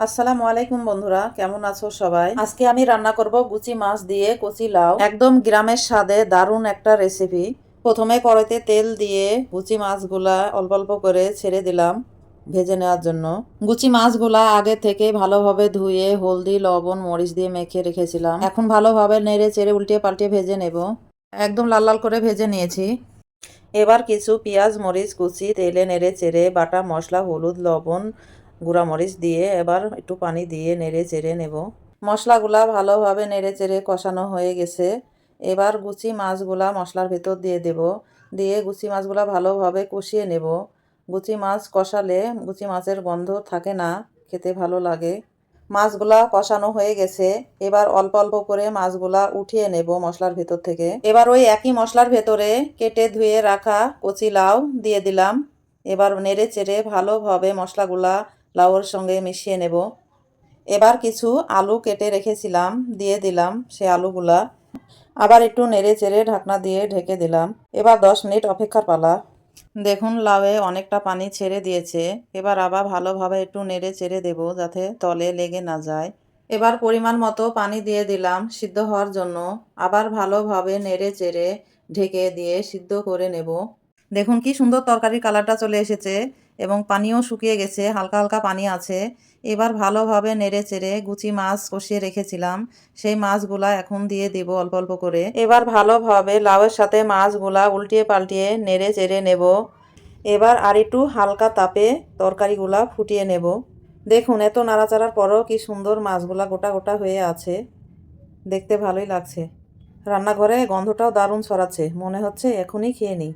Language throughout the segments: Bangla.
আসসালামু আলাইকুম বন্ধুরা, কেমন আছো সবাই? আজকে আমি রান্না করব গুচি মাছ দিয়ে কচি লাউ। একদম গ্রামের স্বাদে দারুণ একটা রেসিপি প্রথমে কড়াইতে তেল দিয়ে গুচি মাছগুলা অল্প অল্প করে ছেড়ে দিলাম ভেজে নেওয়ার জন্য। গুচি মাছগুলা আগে থেকে ভালোভাবে ধুয়ে হলদি, লবণ, মরিচ দিয়ে মেখে রেখেছিলাম। এখন ভালোভাবে নেড়ে চেড়ে উল্টে পাল্টে ভেজে নেব। একদম লাল লাল করে ভেজে নিয়েছি। এবার কিছু পেঁয়াজ, মরিচ, কুচি, তেলে নেড়ে চেড়ে বাটা, মশলা, হলুদ, লবণ গুঁড়া মরিচ দিয়ে এবার একটু পানি দিয়ে নেড়ে চেড়ে নেব। মশলাগুলা ভালোভাবে নেড়ে চেড়ে কষানো হয়ে গেছে। এবার গুচি মাছগুলা মশলার ভেতর দিয়ে দেব। দিয়ে গুচি মাছগুলা ভালোভাবে কষিয়ে নেব। গুচি মাছ কষালে গুচি মাছের গন্ধ থাকে না, খেতে ভালো লাগে। মাছগুলা কষানো হয়ে গেছে। এবার অল্প অল্প করে মাছগুলা উঠিয়ে নেব মশলার ভেতর থেকে। এবার ওই একই মশলার ভেতরে কেটে ধুয়ে রাখা কচি লাউ দিয়ে দিলাম। এবার নেড়ে চেড়ে ভালোভাবে মশলাগুলা লাউর সঙ্গে মিশিয়ে নেব। এবার কিছু আলু কেটে রেখেছিলাম, দিয়ে দিলাম সে আলুগুলা। আবার একটু নেড়ে চেড়ে ঢাকনা দিয়ে ঢেকে দিলাম। এবার দশ মিনিট অপেক্ষার পালা। দেখুন, লাউয়ে অনেকটা পানি ছেড়ে দিয়েছে। এবার আবার ভালোভাবে একটু নেড়ে চেড়ে দেব যাতে তলে লেগে না যায়। এবার পরিমাণ মতো পানি দিয়ে দিলাম সিদ্ধ হওয়ার জন্য। আবার ভালোভাবে নেড়ে চেড়ে ঢেকে দিয়ে সিদ্ধ করে নেব। দেখুন, কি সুন্দর তরকারি কালারটা চলে এসেছে। এবং পানিও শুকিয়ে গেছে, হালকা হালকা পানি আছে। এবার ভালোভাবে নেড়ে চেড়ে গুচি মাছ কষিয়ে রেখেছিলাম। সেই মাছগুলা এখন দিয়ে দেব অল্প অল্প করে। এবার ভালোভাবে লাউয়ের সাথে মাছগুলা উল্টিয়ে পাল্টিয়ে নেড়ে চেড়ে নেব। এবার আর একটু হালকা তাপে তরকারিগুলা ফুটিয়ে নেব। দেখুন, এত নাড়াচাড়ার পরও কি সুন্দর মাছগুলা গোটা গোটা হয়ে আছে। দেখতে ভালোই লাগছে। রান্নাঘরে গন্ধটাও দারুণ ছড়াচ্ছে। মনে হচ্ছে এখনই খেয়ে নিই।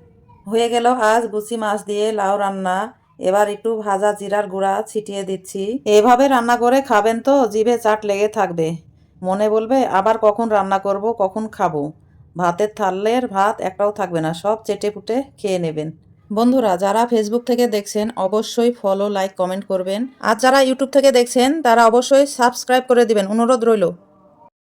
হয়ে গেল আজ গুচি মাছ দিয়ে লাউ রান্না। এবার একটু ভাজা জিরার গুঁড়া ছিটিয়ে দিচ্ছি। এভাবে রান্না করে খাবেন তো, জিভে চাট লেগে থাকবে। মনে বলবে, আবার কখন রান্না করব, কখন খাব? ভাতের থালের ভাত একটাও থাকবে না, সব চেটে পুটে খেয়ে নেবেন। বন্ধুরা, যারা ফেসবুক থেকে দেখছেন, অবশ্যই ফলো লাইক কমেন্ট করবেন। আর যারা ইউটিউব থেকে দেখছেন, তারা অবশ্যই সাবস্ক্রাইব করে দিবেন। অনুরোধ রইল।